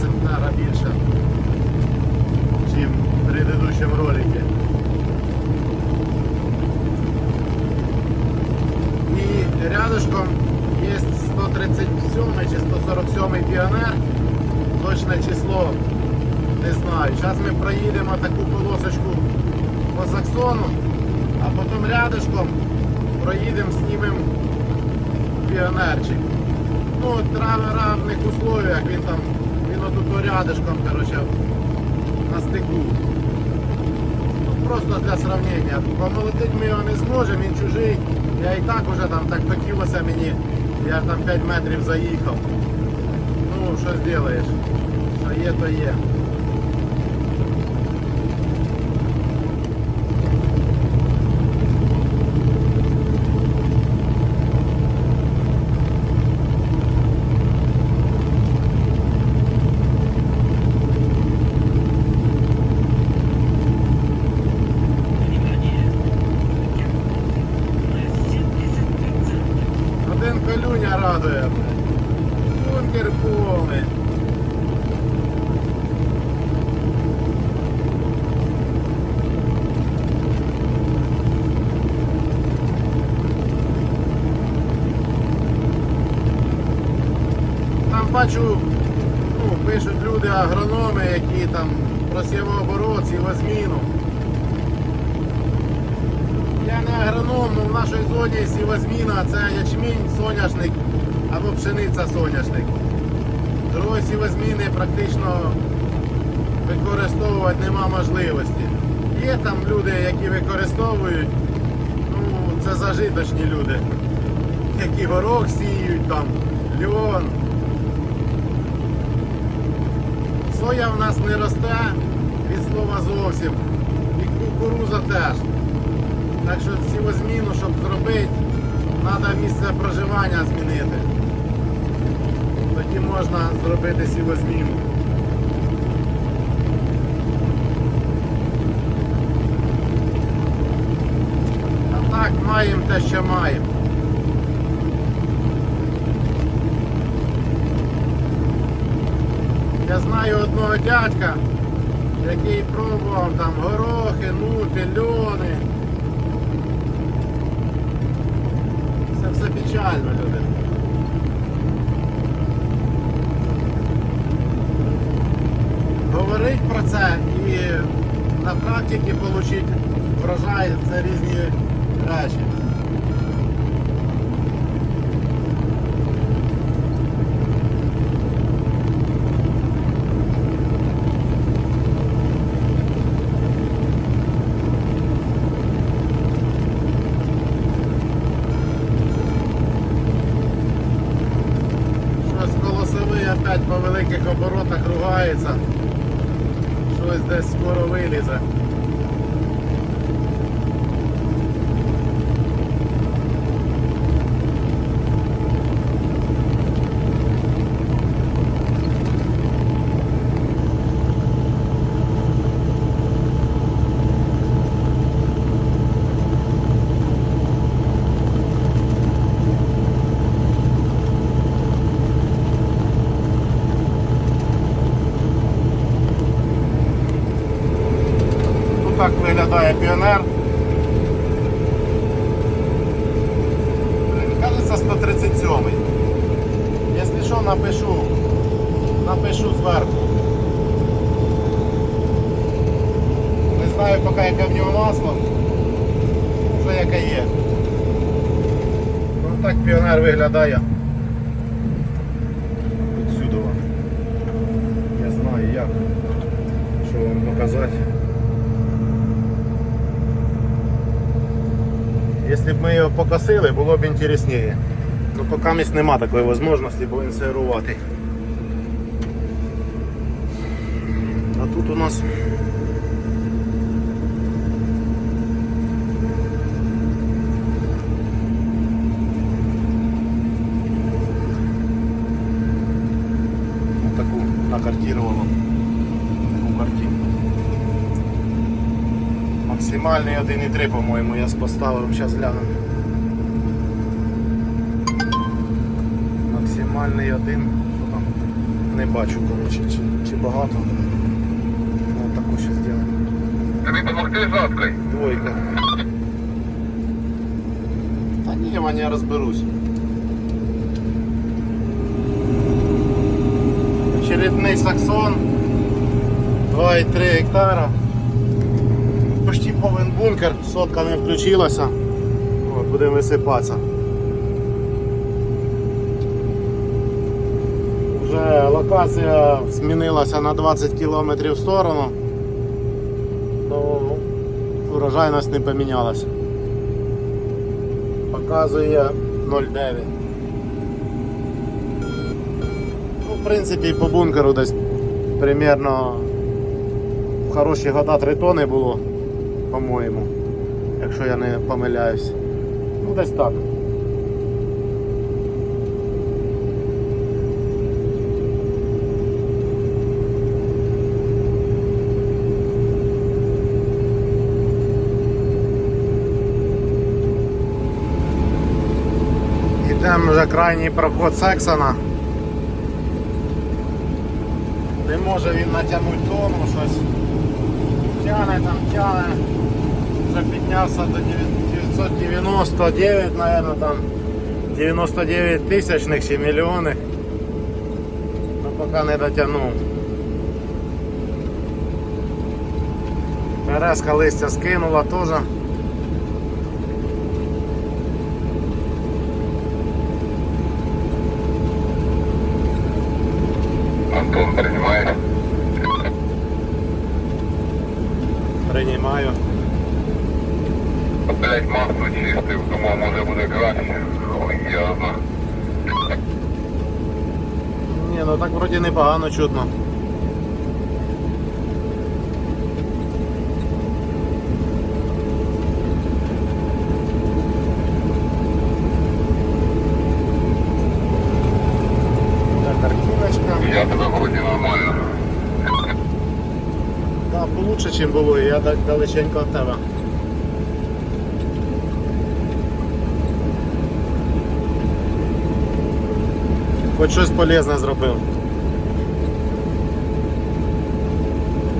центнера більше, ніж в предыдущем ролике. І рядышком є 137 чи 147 піонер. Точне число не знаю. Зараз ми проїдемо таку полосочку по Саксону, а потім рядышком проїдемо, знімемо піонерчик. Ну, от в равних условиях він там, він отут рядышком, короче, на стику. Ну, Просто для сравнення. Помолотити ми його не зможемо, він чужий. Я і так уже там так хотілося мені. Я там 5 метрів заїхав. Ну, що зробиш? Що є, то є. Колюня радує. Бункер повний. Там бачу, ну, пишуть люди агрономи, які там про сівооборот, сівозміну. Я не агроном, але в нашій зоні сівозміна це ячмінь, соняшник або пшениця соняшник. Другої сівозміни практично використовувати нема можливості. Є там люди, які використовують, ну це зажиточні люди, які горох сіють, там, льон. Соя в нас не росте від слова зовсім. І кукуруза теж. Так що сівозміну, щоб зробити, треба місце проживання змінити. Тоді можна зробити сівозміну. А так маємо те, що маємо. Я знаю одного дядька, який пробував там горохи, нути, льони. Це печально, люди. Говорить про це і на практиці отримати врожай це різні речі. Щось колосовий опять по великих оборотах ругається. Щось десь скоро вилізе. Ну виглядає піонер. Кажеться 137. Якщо що, напишу. Напишу зверху. Не знаю поки яке в нього масло. Вже яке є. Ну так піонер виглядає. Отсюди. Я знаю як. Що вам показати. Якщо б ми його покосили, було б інтересніше. Ну поки місць нема такої можливості, бо він сируватий. А тут у нас таку накартірувало таку картинку. Максимальний 1,3, по-моєму, я поставив, зараз гляну. Максимальний один. Що там? Не бачу, коротше, чи, чи багато. Ну, таку ще зробимо. Тобі допомогти жадкою? Двойка. Та ні, Ваня, я розберусь. Очередний саксон. 2,3 гектара. Почти бункер, сотка не включилася. От, будемо висипатися. Вже локація змінилася на 20 км в сторону. Ну, урожайність не помінялася. Показує 0,9. Ну, в принципі, по бункеру десь примерно в хороші года 3 тони було, по-моєму, якщо я не помиляюсь. Ну, десь так. Йдемо вже крайній проход Сексона. Не може він натягнути тону щось. Тяне там, тяне. Вже піднявся до 999, мабуть, там 99 тисячних чи мільйонних. Ну поки не дотягнув. Березка листя скинула теж. Антон, приймаєш? Приймаю. Блять, масло чистив, думав, може буде краще. Ой, ясно. Ні, ну так вроді непогано чутно. Так, картиночка. Я тебе вроді нормально. Так, получше, ніж було, я так далеченько від тебе. Хоч щось полезне зробив.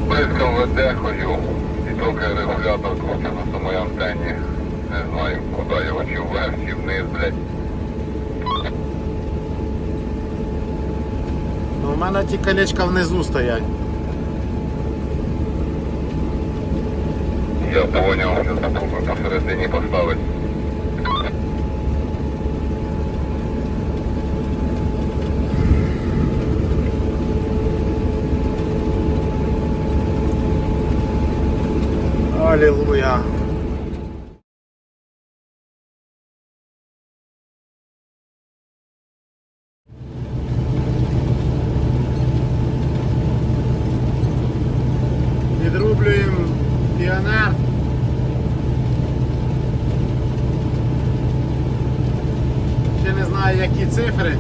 Близько веде хожу. І тільки регулятор крутить на самій антенні. Не знаю, куди його, чи вверх, чи вниз, блядь. Ну, у мене ті колечка внизу стоять. Я поняв, що тут посередині поставить. Аллилуйя. Відрублюємо. Ще не знаю які цифри.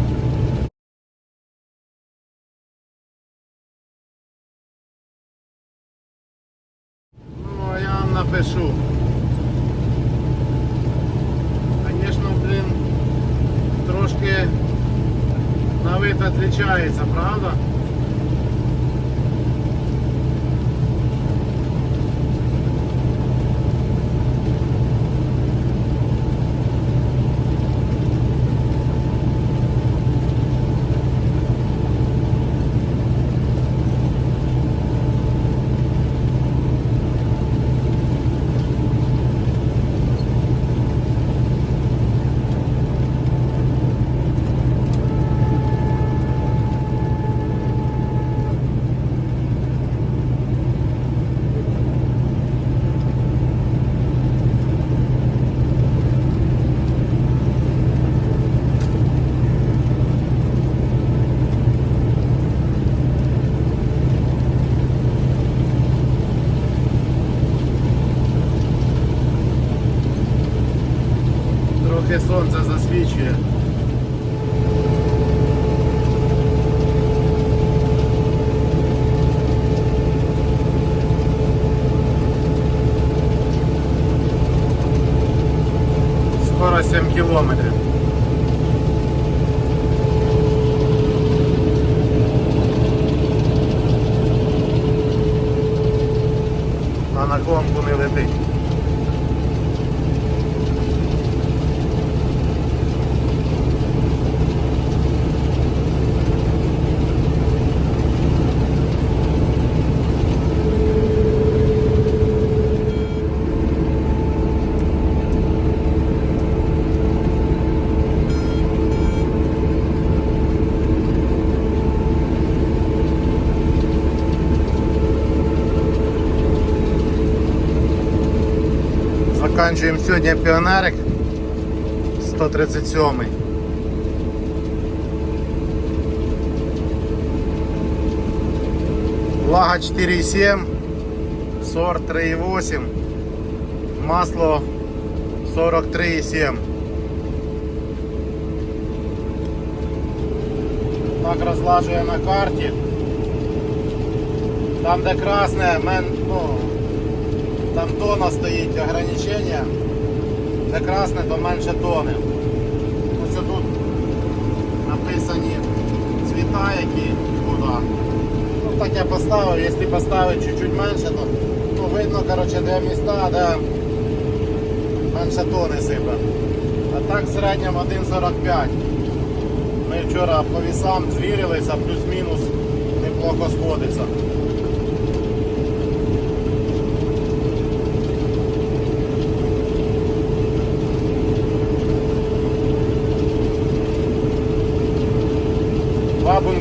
Ну, я вам напишу. Звісно, блін, трошки на вид правда? Сонце засвічує. 7 кілометрів. А на гонку не летить. Заканчиваем сегодня пионерик 137. Влага 4,7, сорт 3,8, масло 43,7. Так розлажує на карті. Там, де красне, мен, ну, там тона стоїть ограничення. Де красне, то менше тони. Ось тут написані цвіта, які куди. Ну так я поставив, якщо поставити чуть-чуть менше, то ну, видно коротше, де міста, де менше тони сипе. А так в середньому 1,45. Ми вчора по вісам звірилися, плюс-мінус неплохо сходиться.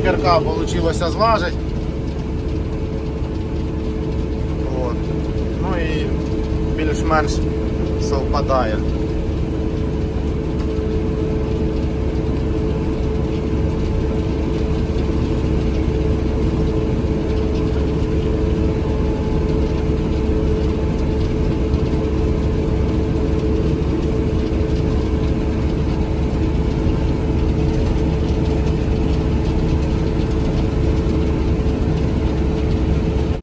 Два вийшло зважити. От. Ну і більш-менш совпадає.